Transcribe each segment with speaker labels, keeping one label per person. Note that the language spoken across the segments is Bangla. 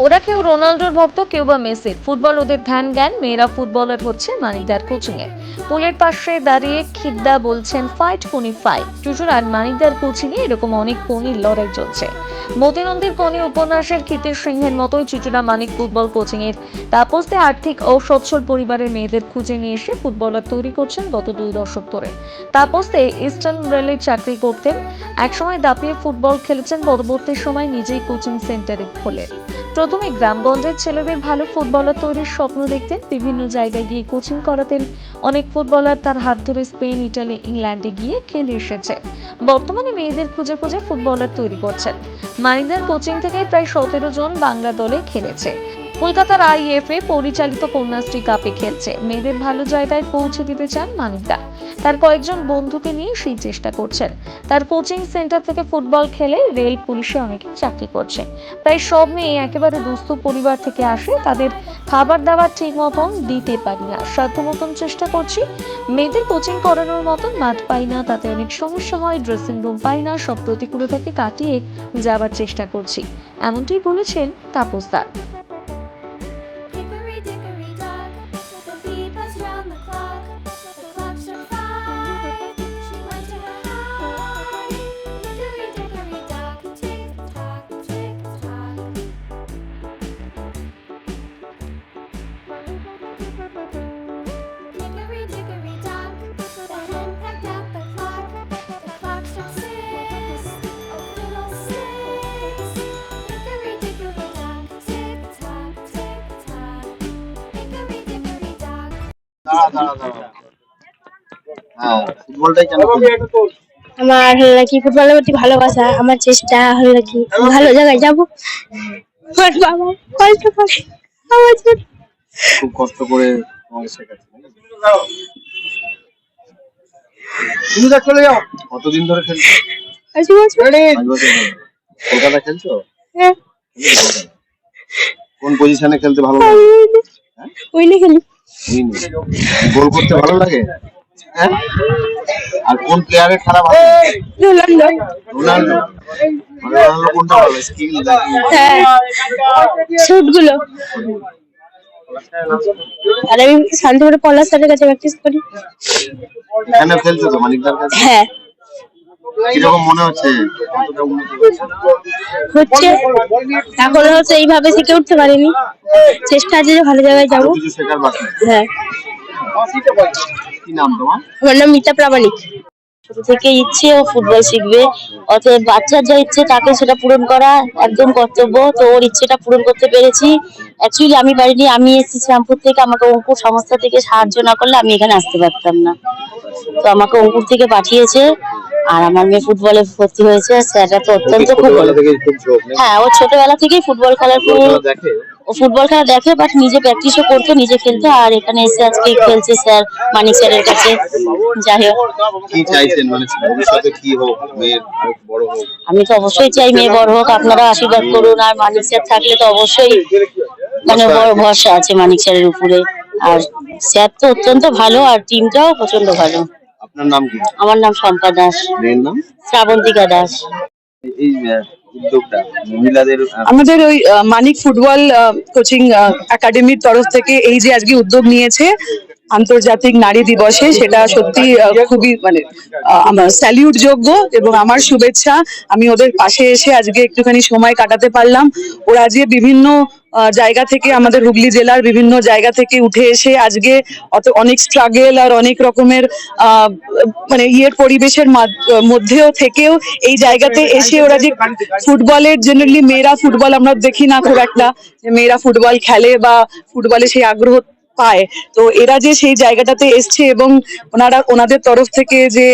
Speaker 1: ওরা কেউ রোনাল্ডোর ভক্ত, কেউ বা মেসির। ফুটবল ওদের ধ্যান জ্ঞান, মেয়েরা ফুটবলার হচ্ছে মানিকদার কোচিং এ পুলের পাশে দাঁড়িয়ে খিদ্দা বলছেন ফাইট পনি ফাইট টুটুর আর মানিকদার কোচিং এ এরকম অনেক পনির লড়াই চলছে। মতিনন্দীর কোনি উপন্যাসের ক্ষিতের সিংহের মতোই চুচুড়া মানিক ফুটবল কোচিং এর তাপসতে আর্থিক ও সচ্ছল পরিবারের মেয়েদের খুঁজে নিয়ে এসে ফুটবলার তৈরি করছেন গত দুই দশক ধরে। তাপসতে ইস্টার্ন রেলে চাকরি করতেন। একসময় দাপিয়ে ফুটবল খেলেছেন, পরবর্তী সময় নিজেই কোচিং সেন্টারে খোলেন। প্রথমে গ্রামগঞ্জের ছেলেদের ভালো ফুটবলার তৈরির স্বপ্ন দেখতেন। বিভিন্ন জায়গায় গিয়ে কোচিং করাতেন। অনেক ফুটবলার তার হাত ধরে স্পেন, ইটালি, ইংল্যান্ডে গিয়ে খেলে এসেছে। বর্তমানে মেয়েদের খুঁজে খুঁজে ফুটবলার তৈরি করছেন। মানিকদার কোচিং থেকে প্রায় সতেরো জন বাংলা দলে খেলেছে। কলকাতার আইএফএ পরিচালিত কন্যাশ্রী কাপে খেলছে। মেয়েদের ভালো জায়গায় পৌঁছে দিতে চান মানিকদা তার কয়েকজন বন্ধুকে নিয়ে সেই চেষ্টা করছেন। তার কোচিং সেন্টার থেকে ফুটবল খেলে রেল পুলিশে অনেকে চাকরি করছে। প্রায় সব মেয়ে একেবারে দুস্থ পরিবার থেকে আসে। তাদের খাবার দাবার ঠিক মতন দিতে পারি না। সাধ্য মতন চেষ্টা করছি। মেয়েদের কোচিং করানোর মতন মাঠ পাই না। তাতে অনেক সমস্যা হয়, ড্রেসিং রুম পাই না। সব প্রতিকূলতাকে কাটিয়ে যাবার চেষ্টা করছি। এমনটাই বলেছেন তাপসদার
Speaker 2: Hickory
Speaker 3: আমার হলো কি ফুটবলের প্রতি ভালোবাসা আমার চেষ্টা হলো কি? ভালো জায়গায় যাব। আমার বাবা কষ্ট করে আমার
Speaker 4: খুব কষ্ট করে তোমাকে শেখাচ্ছি তুমি যা চলে যাও। কতদিন ধরে খেলছো?
Speaker 3: আশি বছর।
Speaker 4: পাঁচ বছর। ধরে। কলকাতা খেলছো?
Speaker 3: হ্যাঁ,
Speaker 4: কোন পজিশনে খেলতে ভালো লাগে? হ্যাঁ?
Speaker 3: উইনে খেলি।
Speaker 4: উইং। গোল করতে ভালো লাগে? হ্যাঁ? আর কোন প্লেয়ারের খারাপ আছে?
Speaker 3: রোনাল্ডো
Speaker 4: রোনাল্ডো মানে রোনাল্ডো কোনটা ভালো? স্কিল
Speaker 3: হ্যাঁ। শুটগুলো আর আমি শান্তিপুরে পলাশ স্যারের কাছে প্র্যাকটিস করি।
Speaker 4: খেলছো তো মানিকদার কাছে?
Speaker 3: হ্যাঁ।
Speaker 4: কীরকম মনে হচ্ছে?
Speaker 3: হচ্ছে। এখনও হচ্ছে এইভাবে শিখে উঠতে পারিনি। চেষ্টা আছে যে ভালো জায়গায় যাব।
Speaker 4: কিছু শেখার বাকি
Speaker 3: হ্যাঁ।
Speaker 4: কি নাম তোমার?
Speaker 3: আমার নাম মিতা প্রামাণিক। ছোট থেকে ইচ্ছে ও ফুটবল শিখবে। অতএব বাচ্চার যা ইচ্ছে তাকে সেটা পূরণ করা একদম কর্তব্য। তো ওর ইচ্ছেটা পূরণ করতে পেরেছি। অ্যাকচুয়ালি আমি পারিনি আমি এসেছি শ্যামপুর থেকে। আমাকে অঙ্কুর সংস্থা থেকে সাহায্য না করলে আমি এখানে আসতে পারতাম না। তো আমাকে অঙ্কুর থেকে পাঠিয়েছে। আর আমার মেয়ে ফুটবলে ভর্তি হয়েছে স্যাররা তো অত্যন্ত খুব? হ্যাঁ ও ছোটবেলা থেকেই ফুটবল খেলার খুব ও ফুটবল খেলা দেখে বাট নিজে প্র্যাকটিসও করতো নিজে খেলতো আর এখানে এসে আজকে খেলছে স্যার মানিক স্যারের কাছে। যাই হোক।
Speaker 4: কি চাইছেন? মানে ভবিষ্যতে কি হোক মেয়ের বড় হোক?
Speaker 3: আমি তো অবশ্যই চাই মেয়ে বড় হোক আপনারা আশীর্বাদ করুন আর মানিক স্যার থাকলে তো অবশ্যই মানে বড় ভরসা আছে মানিক স্যারের উপরে। আর স্যার তো অত্যন্ত ভালো আর টিমটাও প্রচণ্ড ভালো।
Speaker 4: আপনার নাম কি?
Speaker 3: আমার নাম শম্পা দাস।
Speaker 4: মেয়ের নাম?
Speaker 3: শ্রাবন্তিকা দাস।
Speaker 4: এই উদ্যোগটা মহিলাদের
Speaker 5: আমাদের ওই আহ, মানিক ফুটবল কোচিং একাডেমির তরফ থেকে এই যে আজকে উদ্যোগ নিয়েছে আন্তর্জাতিক নারী দিবসে সেটা সত্যি খুবই মানে আমার স্যালিউট যোগ্য এবং আমার শুভেচ্ছা। আমি ওদের পাশে এসে আজকে একটুখানি সময় কাটাতে পারলাম। ওরা যে বিভিন্ন জায়গা থেকে আমাদের হুগলি জেলার বিভিন্ন জায়গা থেকে উঠে এসে আজকে অত, অনেক স্ট্রাগেল আর অনেক রকমের মানে ইয়ের পরিবেশের মাধ- মধ্যেও থেকেও এই জায়গাতে এসে ওরা যে ফুটবলের জেনারেলি মেয়েরা ফুটবল আমরা দেখি না খুব একটা। মেয়েরা ফুটবল খেলে বা ফুটবলে সেই আগ্রহ পায়। তো এরা যে সেই জায়গাটাতে এসছে এবং ওনারা ওনাদের তরফ থেকে যে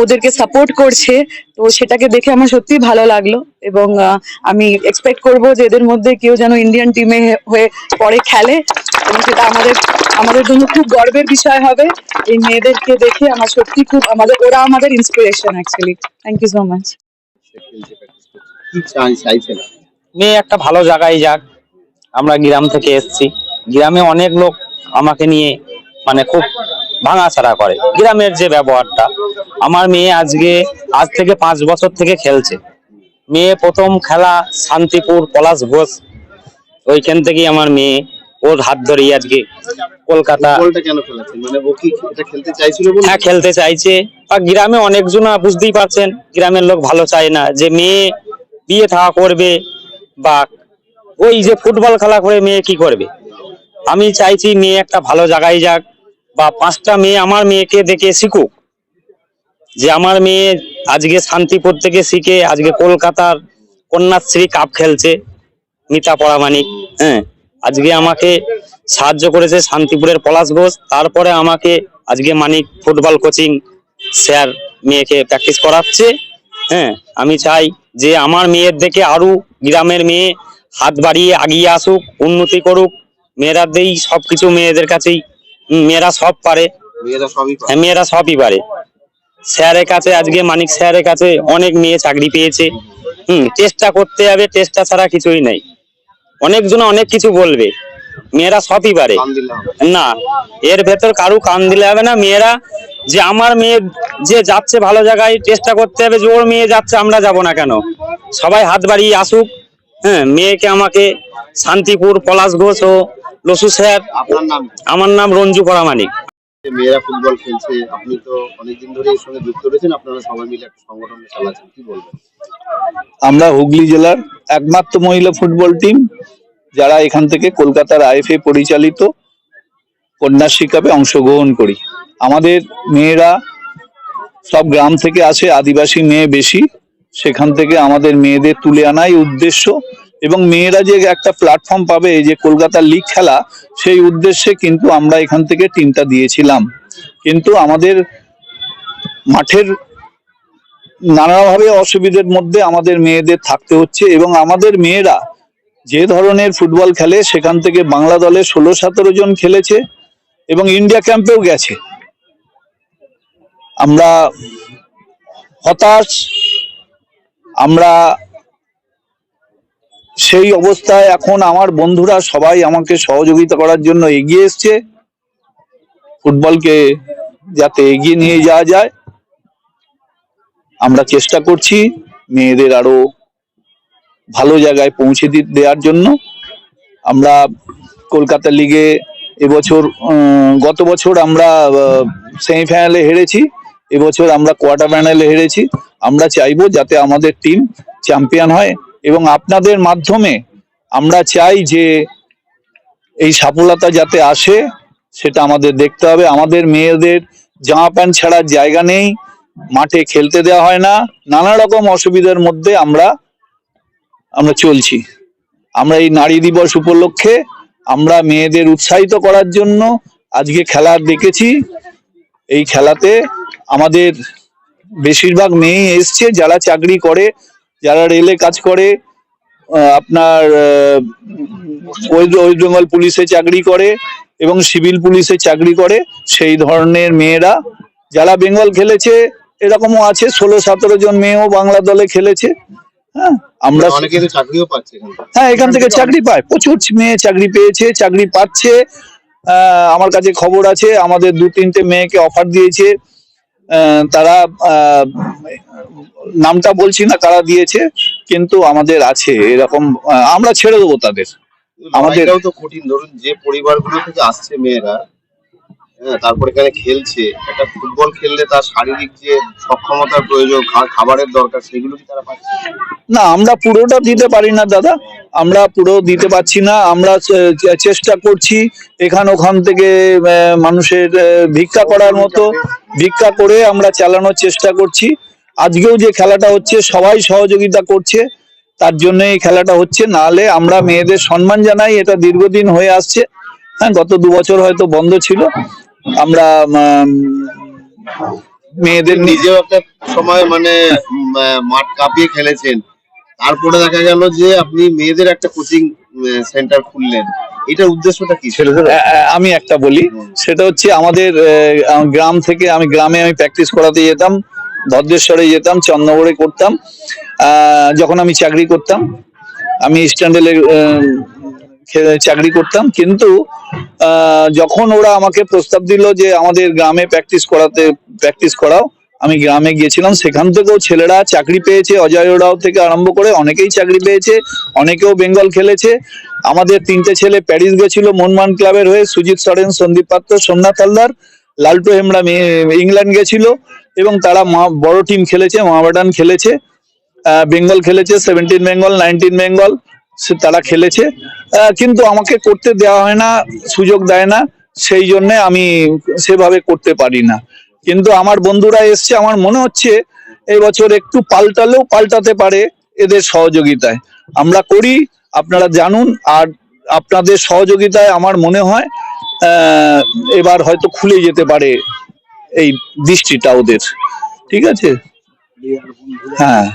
Speaker 5: ওদেরকে সাপোর্ট করছে তো সেটাকে দেখে আমার সত্যি ভালো লাগল এবং আমি এক্সপেক্ট করব যে এদের মধ্যে কেউ যেন ইন্ডিয়ান টিমে হয়ে পরে খেলে। এবং সেটা আমাদের আমাদের জন্য খুব গর্বের বিষয় হবে। এই মেয়েদেরকে দেখে আমার সত্যি খুব আমাদের ওরা আমাদের inspiration actually thank you so much
Speaker 6: মেয়ে একটা ভালো জায়গায় যাক। আমরা গ্রাম থেকে এসেছি। গ্রামে অনেক লোক আমাকে নিয়ে মানে খুব ভাঙাছাড়া করে। গ্রামের যে ব্যবহারটা আমার মেয়ে আজকে আজ থেকে পাঁচ বছর থেকে খেলছে। মেয়ে প্রথম খেলা শান্তিপুর পলাশ ঘোষ। ওইখান থেকেই আমার মেয়ে ওর হাত ধরেই আজকে কলকাতা
Speaker 4: মানে
Speaker 6: হ্যাঁ খেলতে চাইছে। বা গ্রামে অনেকজন বুঝতেই পারছেন গ্রামের লোক ভালো চায় না। যে মেয়ে বিয়ে থাকা করবে বা ওই যে ফুটবল খেলা করে মেয়ে কি করবে? আমি চাইছি মেয়ে একটা ভালো জায়গায় যাক, বা পাঁচটা মেয়ে আমার মেয়েকে দেখে শিখুক। যে আমার মেয়ে আজকে শান্তিপুর থেকে শিখে, আজকে কলকাতার কন্যাশ্রী কাপ খেলছে, মিতা পরামানিক হ্যাঁ। আজকে আমাকে সাহায্য করেছে শান্তিপুরের পলাশ ঘোষ, তারপরে আমাকে আজকে মানিক ফুটবল কোচিং স্যার মেয়েকে প্র্যাকটিস করাচ্ছে হ্যাঁ। আমি চাই যে আমার মেয়ের দেখে আরও গ্রামের মেয়ে হাত বাড়িয়ে আগিয়ে আসুক, উন্নতি করুক মেয়েরা দেই সবকিছু মেয়েদের কাছেই মেয়েরা সব পারে।
Speaker 4: মেয়েরা সবই পারে।
Speaker 6: হ্যাঁ, মেয়েরা সবই পারে। স্যারের কাছে আজকে মানিক স্যারের কাছে অনেক মেয়ে চাকরি পেয়েছে। হুম চেষ্টা করতে হবে চেষ্টা ছাড়া কিছুই নাই। অনেকজন অনেক কিছু বলবে। মেয়েরা সবই পারে। না এর ভেতর কারু কান দিলে হবে না। মেয়েরা যে আমার মেয়ে যে যাচ্ছে ভালো জায়গায় চেষ্টা করতে হবে যে ওর মেয়ে যাচ্ছে আমরা যাব না কেন? সবাই হাত বাড়িয়ে আসুক। হ্যাঁ মেয়েকে আমাকে শান্তিপুর পলাশ ঘোষ ও লসু স্যার
Speaker 4: আপনার নাম?
Speaker 6: আমার নাম রঞ্জু পরামানিক।
Speaker 4: মেয়েরা ফুটবল খেলছে আপনি তো অনেকদিন ধরে এর সঙ্গে যুক্ত রয়েছেন আপনারা সবাই মিলে একটা সংগঠন চালাচ্ছেন কি বলবেন?
Speaker 7: আমরা হুগলি জেলার একমাত্র মহিলা ফুটবল টিম যারা এখান থেকে কলকাতার আইএফএ পরিচালিত কন্যাশ্রী কাপে অংশগ্রহণ করি। আমাদের মেয়েরা সব গ্রাম থেকে আসে আদিবাসী মেয়ে বেশি। সেখান থেকে আমাদের মেয়েদের তুলে আনাই উদ্দেশ্য। এবং মেয়েরা যে একটা প্ল্যাটফর্ম পাবে যে কলকাতার লিগ খেলা, সেই উদ্দেশ্যে কিন্তু আমরা এখান থেকে টিমটা দিয়েছিলাম। কিন্তু আমাদের মাঠের নানাভাবে অসুবিধের মধ্যে আমাদের মেয়েদের থাকতে হচ্ছে এবং আমাদের মেয়েরা যে ধরনের ফুটবল খেলে সেখান থেকে বাংলা দলে ষোলো সতেরো জন খেলেছে এবং ইন্ডিয়া ক্যাম্পেও গেছে। আমরা হতাশ, আমরা সেই অবস্থায় এখন আমার বন্ধুরা সবাই আমাকে সহযোগিতা করার জন্য এগিয়ে এসছে। ফুটবলকে যাতে এগিয়ে নিয়ে যাওয়া যায়। আমরা চেষ্টা করছি মেয়েদের আরও ভালো জায়গায় পৌঁছে দেওয়ার জন্য। আমরা কলকাতা লিগে এবছর গত বছর আমরা সেমিফাইনালে হেরেছি। এবছর আমরা কোয়ার্টার ফাইনালে হেরেছি। আমরা চাইব যাতে আমাদের টিম চ্যাম্পিয়ন হয়। এবং আপনাদের মাধ্যমে আমরা চাই যে এই সফলতা যাতে আসে, সেটা আমাদের দেখতে হবে। আমাদের মেয়েদের জামা প্যান্ট ছাড়ার জায়গা নেই, মাঠে খেলতে দেওয়া হয় না। নানা রকম অসুবিধার মধ্যে আমরা আমরা চলছি। আমরা এই নারী দিবস উপলক্ষে আমরা মেয়েদের উৎসাহিত করার জন্য আজকে খেলা দেখেছি। এই খেলাতে আমাদের বেশিরভাগ মেয়ে এসছে, যারা চাকরি করে যারা রেলে কাজ করে আপনার ওয়েস্ট বেঙ্গল পুলিশে চাকরি করে এবং সিভিল পুলিশে চাকরি করে সেই ধরনের মেয়েরা যারা বেঙ্গল খেলেছে এরকমও আছে ষোলো সতেরো জন মেয়েও বাংলা দলে খেলেছে হ্যাঁ আমরা
Speaker 4: চাকরিও পাচ্ছে
Speaker 7: হ্যাঁ এখান থেকে চাকরি পায় প্রচুর মেয়ে চাকরি পেয়েছে চাকরি পাচ্ছে আমার কাছে খবর আছে আমাদের দু তিনটে মেয়েকে অফার দিয়েছে তারা আহ, নামটা বলছি না কারা দিয়েছে কিন্তু আমাদের আছে এরকম আমরা ছেড়ে দেবো তাদের। আমাদের-
Speaker 4: তো কঠিন। ধরুন যে পরিবারগুলো থেকে আসছে মেয়েরা হ্যাঁ তারপরে এখানে খেলছে। একটা ফুটবল খেললে তার শারীরিক যে সক্ষমতার প্রয়োজন খাবারের দরকার, সেগুলো কি তারা পাচ্ছে?
Speaker 7: না, আমরা পুরোটা দিতে পারি না, দাদা। আমরা পুরো দিতে পারছি না। আমরা চেষ্টা করছি এখান ওখান থেকে মানুষের ভিক্ষা করার মতো। ভিক্ষা করে আমরা চালানোর চেষ্টা করছি। আজকেও যে খেলাটা হচ্ছে, সবাই সহযোগিতা করছে। তার জন্য এই খেলাটা হচ্ছে। নাহলে আমরা মেয়েদের সম্মান জানাই। এটা দীর্ঘদিন হয়ে আসছে। হ্যাঁ গত দু বছর হয়তো বন্ধ ছিল। আমরা মেয়েদের
Speaker 4: নিজেও একটা সময় মানে মাঠ কাঁপিয়ে খেলেছেন। তারপরে দেখা গেল যে আপনি মেয়েদের একটা কোচিং সেন্টার খুললেন। এটার উদ্দেশ্যটা কি?
Speaker 7: আমি একটা বলি। সেটা হচ্ছে আমাদের গ্রাম থেকে আমি গ্রামে আমি প্র্যাকটিস করাতে যেতাম ভদ্রেশ্বরে যেতাম চন্দ্রগড়ে করতাম। আহ, যখন আমি চাকরি করতাম আমি স্ট্যান্ডেলে চাকরি করতাম, কিন্তু যখন ওরা আমাকে প্রস্তাব দিল যে আমাদের গ্রামে প্র্যাকটিস করাতে প্র্যাকটিস করাও, আমি গ্রামে গিয়েছিলাম, সেখান থেকেও ছেলেরা চাকরি পেয়েছে, অজয় ওরাও থেকে আরম্ভ করে অনেকেই চাকরি পেয়েছে, অনেকেও বেঙ্গল খেলেছে। আমাদের তিনটে ছেলে প্যারিস গেছিল, মনমান ক্লাবের হয়ে, সুজিত সরেন, সন্দীপ পাত্র, সোমনাথ হালদার, লালটু হেমরা ইংল্যান্ড গেছিল, এবং তারা মা- বড় টিম খেলেছে মহামেডান খেলেছে বেঙ্গল খেলেছে সেভেন্টিন বেঙ্গল নাইনটিন বেঙ্গল সে- তারা খেলেছে। কিন্তু আমাকে করতে দেওয়া হয় না, সুযোগ দেয় না, সেই জন্য আমি সেভাবে করতে পারি না। কিন্তু আমার বন্ধুরা এসছে, আমার মনে হচ্ছে এই বছর একটু পাল্টালেও পাল্টাতে পারে এদের সহযোগিতায়। আমরা করি, আপনারা জানুন, আর আপনাদের সহযোগিতায় আমার মনে হয় এবার হয়তো খুলে যেতে পারে এই দৃষ্টিটা ওদের। ঠিক আছে? হ্যাঁ।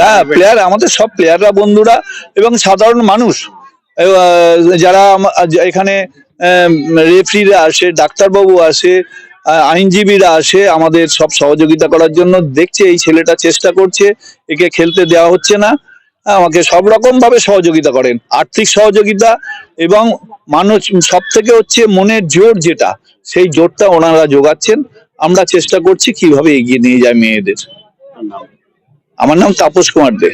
Speaker 7: হ্যাঁ প্লেয়ার আমাদের সব প্লেয়াররা বন্ধুরা এবং সাধারণ মানুষ। যারা এখানে রেফরিরা আসে ডাক্তারবাবু আসে আইনজীবীরা আসে আমাদের সব সহযোগিতা করার জন্য দেখছে এই ছেলেটা চেষ্টা করছে একে খেলতে দেওয়া হচ্ছে না। আমাকে সব রকম ভাবে সহযোগিতা করেন আর্থিক সহযোগিতা এবং মানুষ সব থেকে হচ্ছে মনের জোর যেটা সেই জোরটা ওনারা যোগাচ্ছেন। আমরা চেষ্টা করছি কীভাবে এগিয়ে নিয়ে যায় মেয়েদের। আমার নাম তাপস কুমার দে।